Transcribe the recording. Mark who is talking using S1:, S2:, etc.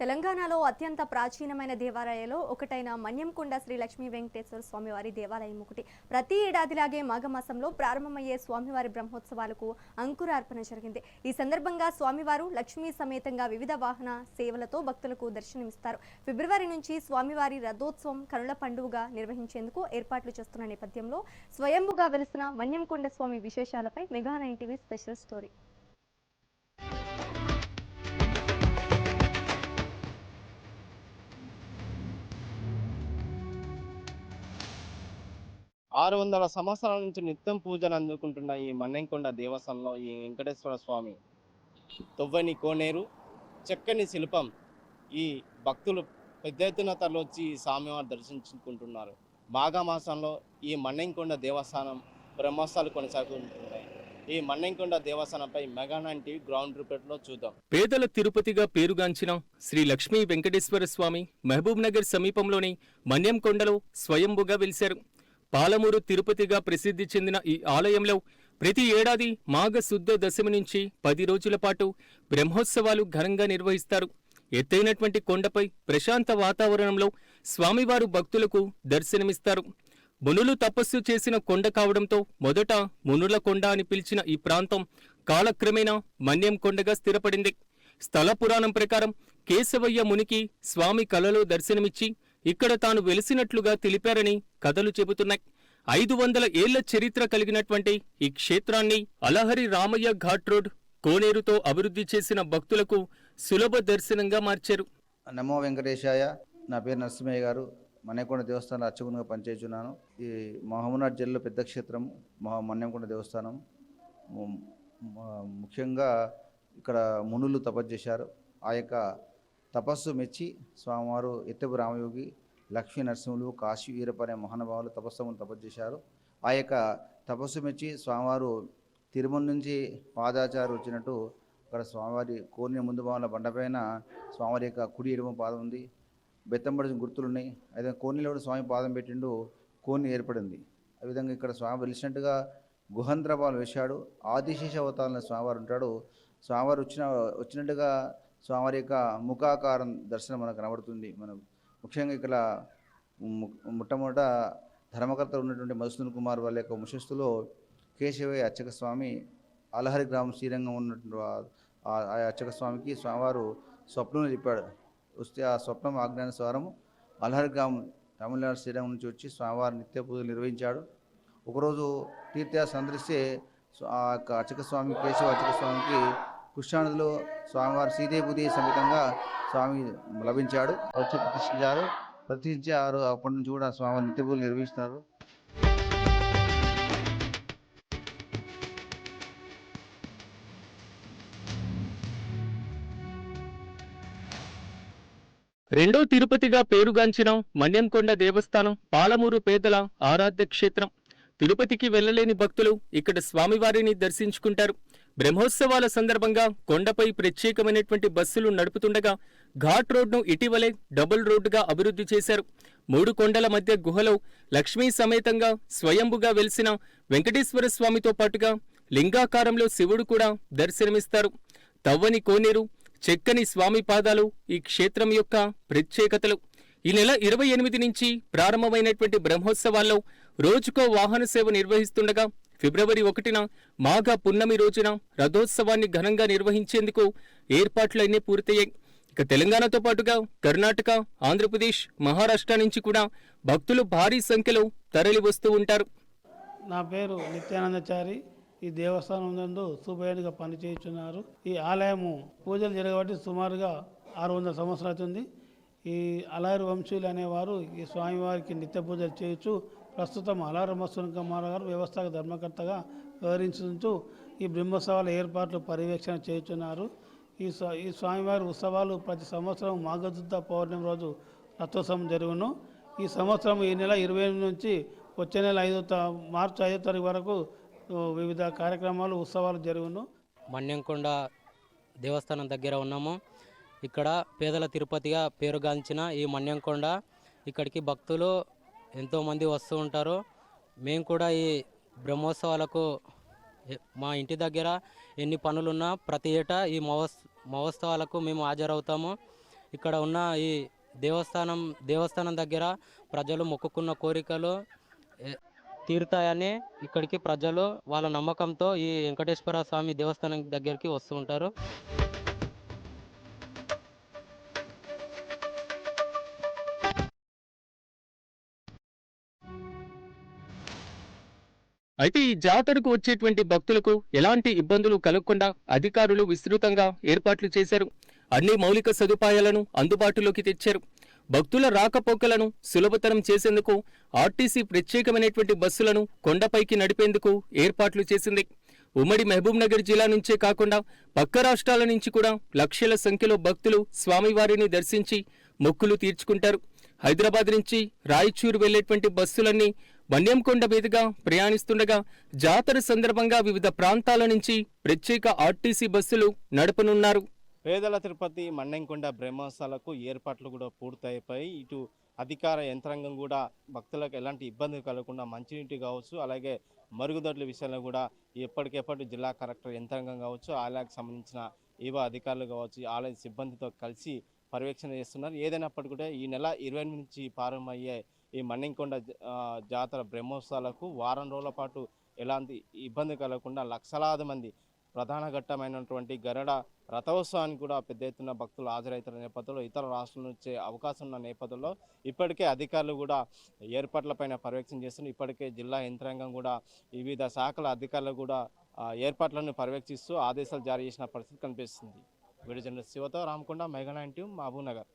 S1: తెలంగాణలో అత్యంత ప్రాచీనమైన దేవాలయాల్లో ఒకటైన మన్యంకొండ శ్రీ లక్ష్మీ వెంకటేశ్వర స్వామివారి దేవాలయం ఒకటి. ప్రతి ఏడాదిలాగే మాఘమాసంలో ప్రారంభమయ్యే స్వామివారి బ్రహ్మోత్సవాలకు అంకురార్పణ జరిగింది. ఈ సందర్భంగా స్వామివారు లక్ష్మీ సమేతంగా వివిధ వాహన సేవలతో భక్తులకు దర్శనమిస్తారు. ఫిబ్రవరి నుంచి స్వామివారి రథోత్సవం కనుల పండుగగా నిర్వహించేందుకు ఏర్పాట్లు చేస్తున్న నేపథ్యంలో స్వయంభుగా వెలిసిన మన్యంకొండ స్వామి విశేషాలపై mega nine TV special story.
S2: ఆరు వందల సంవత్సరాల నుంచి నిత్యం పూజలు అందుకుంటున్న ఈ మన్నెంకొండ దేవస్థానంలో ఈ వెంకటేశ్వర స్వామి తొవ్వని కోనేరు చక్కని శిల్పం ఈ భక్తులు పెద్ద ఎత్తున తరలొచ్చి ఈ స్వామివారు దర్శించుకుంటున్నారు. మాఘమాసంలో ఈ మన్నెంకొండ దేవస్థానం బ్రహ్మోత్సవాలు కొనసాగుతుంటున్నాయి ఈ మన్నెంకొండ దేవస్థానంపై మెగానాన్ టీవీ గ్రౌండ్ రిపోర్ట్లో చూద్దాం.
S3: పేదల తిరుపతిగా పేరుగాంచిన శ్రీ లక్ష్మీ వెంకటేశ్వర స్వామి మహబూబ్ నగర్ సమీపంలోని మన్యంకొండలో స్వయంభుగా వెలిశారు. పాలమూరు తిరుపతిగా ప్రసిద్ధి చెందిన ఈ ఆలయంలో ప్రతి ఏడాది మాఘ శుద్ధ దశమి నుంచి పది రోజుల పాటు బ్రహ్మోత్సవాలు ఘనంగా నిర్వహిస్తారు. ఎత్తైనటువంటి కొండపై ప్రశాంత వాతావరణంలో స్వామివారు భక్తులకు దర్శనమిస్తారు. మునులు తపస్సు చేసిన కొండ కావడంతో మొదట మునుల కొండ అని పిలిచిన ఈ ప్రాంతం కాలక్రమేణా మన్యం కొండగా స్థిరపడింది. స్థల పురాణం ప్రకారం కేశవయ్య మునికి స్వామి కలలో దర్శనమిచ్చి ఇక్కడ తాను వెలిసినట్లుగా తెలిపారని కథలు చెబుతున్నాయి. ఐదు వందల ఏళ్ళ చరిత్ర కలిగినటువంటి ఈ క్షేత్రాన్ని అలహరి రామయ్య ఘాట్ రోడ్ కోనేరుతో అభివృద్ధి చేసిన భక్తులకు సులభ దర్శనంగా మార్చారు.
S4: నమో వెంకటేశాయ నా పేరు నరసింహయ్య గారు. మన్నెకొండ దేవస్థానం అర్చకునిగా పనిచేస్తున్నాను. ఈ మహమ్మనాడ్ జిల్లా పెద్ద క్షేత్రం మహా మన్నెకొండ దేవస్థానం. ముఖ్యంగా ఇక్కడ మునులు తపస్సు చేశారు. ఆ యొక్క తపస్సు మెచ్చి స్వామివారు ఎత్తపు రామయోగి లక్ష్మీ నరసింహులు కాశీ వీరప్ప అనే మహానుభావులు తపస్సును తపస్సు చేశారు. ఆ యొక్క తపస్సు మెచ్చి స్వామివారు తిరుమల నుంచి పాదాచారు వచ్చినట్టు అక్కడ స్వామివారి కోరిన ముందు భావన బండపైన స్వామివారి యొక్క కుడి ఎడమ పాదం ఉంది. బెత్తంబడి గుర్తులు ఉన్నాయి అయితే కోనిలో కూడా స్వామి పాదం పెట్టిండు కోని ఏర్పడింది. ఆ విధంగా ఇక్కడ స్వామి వెలిసినట్టుగా గుహంద్రపాలు వేశాడు. ఆదిశేష అవతారంలో స్వామివారు ఉంటాడు. స్వామివారు వచ్చిన వచ్చినట్టుగా స్వామివారి యొక్క ముఖాకారం దర్శనం మనకు కనబడుతుంది. మనం ముఖ్యంగా ఇక్కడ మొట్టమొదట ధర్మకర్త ఉన్నటువంటి మధుసూన్ కుమార్ వాళ్ళ యొక్క ముషస్తులో కేశవయ్య అర్చక స్వామి అలహరి గ్రామం శ్రీరంగం ఉన్నటువంటి ఆ- అచ్చక అర్చక స్వామికి స్వామివారు స్వప్నం చెప్పాడు. వస్తే ఆ స్వప్నం ఆజ్ఞానుసారం అలహరి గ్రామం తమిళనాడు శ్రీరంగం నుంచి వచ్చి స్వామివారి నిత్య పూజలు నిర్వహించాడు. ఒకరోజు తీర్థయాత్ర సందర్శిస్తే ఆ యొక్క అర్చక స్వామి కేశవ అర్చక స్వామికి కృష్ణానదిలో స్వామివారి సీదేబుది సమేతంగా స్వామి లభించాడు. వచ్చి ప్రతిష్ఠించారు ప్రతిష్ఠించారు అప్పటి నుంచి కూడా స్వామి నిత్య పూజలు నిర్వహిస్తున్నారు.
S3: రెండో తిరుపతిగా పేరుగాంచిన మన్యంకొండ దేవస్థానం పాలమూరు పేదల ఆరాధ్య క్షేత్రం. తిరుపతికి వెళ్ళలేని భక్తులు ఇక్కడ స్వామివారిని దర్శించుకుంటారు. బ్రహ్మోత్సవాల సందర్భంగా కొండపై ప్రత్యేకమైనటువంటి బస్సులు నడుపుతుండగా ఘాట్ రోడ్ను ఇటీవలే డబుల్ రోడ్డుగా అభివృద్ధి చేశారు. మూడు కొండల మధ్య గుహలో లక్ష్మీ సమేతంగా స్వయంభుగా వెలిసిన వెంకటేశ్వర స్వామితో పాటుగా లింగాకారంలో శివుడు కూడా దర్శనమిస్తారు. తవ్వని కోనేరు చెక్కని స్వామి పాదాలు ఈ క్షేత్రం యొక్క ప్రత్యేకతలు. ఈ నెల ఇరవై ఎనిమిది నుంచి ప్రారంభమైనటువంటి బ్రహ్మోత్సవాల్లో రోజుకో వాహన సేవ నిర్వహిస్తుండగా ఫిబ్రవరి ఒకటిన మాఘ పున్నమి రోజున రథోత్సవాన్ని ఘనంగా నిర్వహించేందుకు ఏర్పాట్లన్నీ పూర్తయ్యాయి. ఇక తెలంగాణతో పాటుగా కర్ణాటక ఆంధ్రప్రదేశ్ మహారాష్ట్ర నుంచి కూడా భక్తులు భారీ సంఖ్యలో తరలి వస్తూ ఉంటారు.
S5: నా పేరు నిత్యానందచారి. ఈ దేవస్థానం నందు పనిచేయుచున్నారు. పనిచేస్తున్నారు ఈ ఆలయము పూజలు జరగబట్టి సుమారుగా ఆరు వందల సంవత్సరాలు ఉంది ఈ అలారు వంశీయులు అనేవారు ఈ స్వామివారికి నిత్య పూజలు చేయొచ్చు ప్రస్తుతం అలారు కుమార్ గారు వ్యవస్థాక ధర్మకర్తగా వివరించుతూ ఈ బ్రహ్మోత్సవాల ఏర్పాట్లు పర్యవేక్షణ చేస్తున్నారు. ఈ స్వా- ఈ స్వామివారి ఉత్సవాలు ప్రతి సంవత్సరం మాఘదుద్ద పౌర్ణమి రోజు రథోత్సవం జరుగును. ఈ సంవత్సరం ఈ నెల ఇరవై ఎనిమిది నుంచి వచ్చే నెల ఐదో మార్చి ఐదో తారీఖు వరకు వివిధ కార్యక్రమాలు ఉత్సవాలు జరుగును.
S6: మన్యంకొండ దేవస్థానం దగ్గర ఉన్నాము. ఇక్కడ పేదల తిరుపతిగా పేరుగాంచిన ఈ మన్యంకొండ ఇక్కడికి భక్తులు ఎంతోమంది వస్తూ ఉంటారు. మేము కూడా ఈ బ్రహ్మోత్సవాలకు మా ఇంటి దగ్గర ఎన్ని పనులున్నా ప్రతి ఏటా ఈ మహోత్స మహోత్సవాలకు మేము హాజరవుతాము. ఇక్కడ ఉన్న ఈ దేవస్థానం దేవస్థానం దగ్గర ప్రజలు మొక్కుకున్న కోరికలు తీరుతాయని ఇక్కడికి ప్రజలు వాళ్ళ నమ్మకంతో ఈ వెంకటేశ్వర స్వామి దేవస్థానం దగ్గరికి వస్తూ ఉంటారు.
S3: అయితే ఈ జాతరకు వచ్చేటువంటి భక్తులకు ఎలాంటి ఇబ్బందులు కలగకుండా అధికారులు విస్తృతంగా ఏర్పాట్లు చేశారు. అన్ని మౌలిక సదుపాయాలను అందుబాటులోకి తెచ్చారు. భక్తుల రాకపోకలను సులభతరం చేసేందుకు ఆర్టీసీ ప్రత్యేకమైనటువంటి బస్సులను కొండపైకి నడిపేందుకు ఏర్పాట్లు చేసింది. ఉమ్మడి మహబూబ్ నగర్ జిల్లా నుంచే కాకుండా పక్క రాష్ట్రాల నుంచి కూడా లక్షల సంఖ్యలో భక్తులు స్వామివారిని దర్శించి మొక్కులు తీర్చుకుంటారు. హైదరాబాద్ నుంచి రాయచూరు వెళ్ళేటువంటి బస్సులన్నీ వన్యంకొండ మీదుగా ప్రయాణిస్తుండగా జాతర సందర్భంగా వివిధ ప్రాంతాల నుంచి ప్రత్యేక ఆర్టీసీ బస్సులు నడపనున్నారు.
S2: పేదల తిరుపతి మన్నెంకొండ బ్రహ్మోత్సవాలకు ఏర్పాట్లు కూడా పూర్తయిపోయి ఇటు అధికార యంత్రాంగం కూడా భక్తులకు ఎలాంటి ఇబ్బంది కలగకుండా మంచినీటి కావచ్చు అలాగే మరుగుదొడ్ల విషయంలో కూడా ఎప్పటికెప్పటి జిల్లా కలెక్టర్ యంత్రాంగం కావచ్చు ఆలయానికి సంబంధించిన ఏవో అధికారులు కావచ్చు ఆలయ సిబ్బందితో కలిసి పర్యవేక్షణ చేస్తున్నారు. ఏదైనప్పటికీ కూడా ఈ నెల ఇరవై నుంచి ప్రారంభమయ్యే ఈ మన్నింకొండ జాతర బ్రహ్మోత్సవాలకు వారం రోజుల పాటు ఎలాంటి ఇబ్బంది కలగకుండా లక్షలాది మంది ప్రధాన ఘట్టమైనటువంటి గరడ రథోత్సవానికి కూడా పెద్ద ఎత్తున భక్తులు హాజరవుతున్న నేపథ్యంలో ఇతర రాష్ట్రాల నుంచి అవకాశం ఉన్న నేపథ్యంలో ఇప్పటికే అధికారులు కూడా ఏర్పాట్లపైన పర్యవేక్షణ చేస్తున్నారు. ఇప్పటికే జిల్లా యంత్రాంగం కూడా వివిధ శాఖల అధికారులు కూడా ఏర్పాట్లను పర్యవేక్షిస్తూ ఆదేశాలు జారీ చేసిన పరిస్థితి కనిపిస్తుంది. Video journalist శివతో Ramakonda mega nine team Mahabubnagar